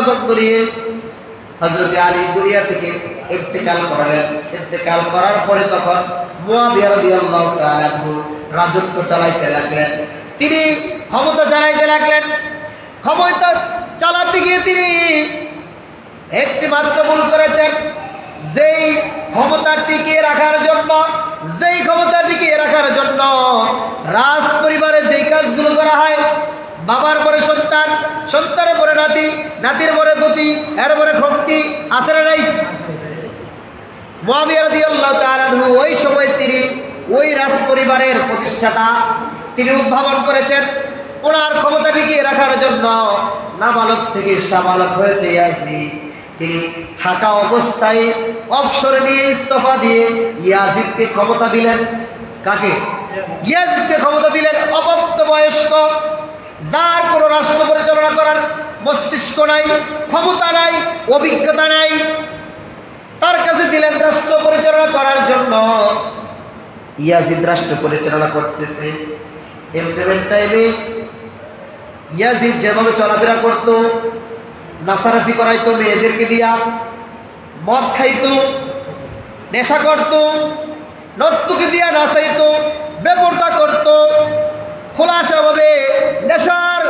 মৃত্যুবরণ করিয়ে হজরত আলী দুনিয়া থেকে ইন্তেকাল করালেন। ইন্তেকাল করার পরে তখন রাজত্ব চালাইতে লাগলেন। তিনি ক্ষমতা চালাইতে লাগলেন। ক্ষমতা চালাতে গিয়ে তিনি একটি মাত্র ভুল করেছেন। যেই ক্ষমতা টিকিয়ে রাখার জন্য, যেই ক্ষমতা টিকিয়ে রাখার জন্য রাজ পরিবারে যেই কাজগুলো করা হয়, বাবার পরে সন্তান, সন্তানের পরে নাতি নাতির পরে পতি এর পরে ভক্তি আছে নাই? মহাবিয়ার দিয়াল্লাহ ওই সময় তিনি ওই রাজ পরিবারের প্রতিষ্ঠাতা তিনি উদ্ভাবন করেছেন। ওনার ক্ষমতা টিকিয়ে রাখার জন্য নাবালক থেকে সাবালক হয়েছে ইয়াজিদ। তিনি থাকা অবস্থায় অবসর নিয়ে ইস্তফা দিয়ে ইয়াজিদকে ক্ষমতা দিলেন। কাকে? ইয়াজিদকে ক্ষমতা দিলেন অপত্য বয়স্ক, যার কোনো রাষ্ট্র পরিচালনা করার মস্তিষ্ক নাই, ক্ষমতা নাই, অভিজ্ঞতা নাই। তার কাছে দিলেন রাষ্ট্র পরিচালনা করার জন্য। ইয়াজিদ রাষ্ট্র পরিচালনা করতেছে। এমপ্লয়মেন্ট টাইমে ইয়াজিদ যেভাবে চলাফেরা করত নাসারাফি করাইতো, মেয়েদেরকে দিয়া মদ খাইতো, নেশা করত, নর্তুকে দিয়া নাচাইত বেপরতা করত। খোলাসাভাবে নেশার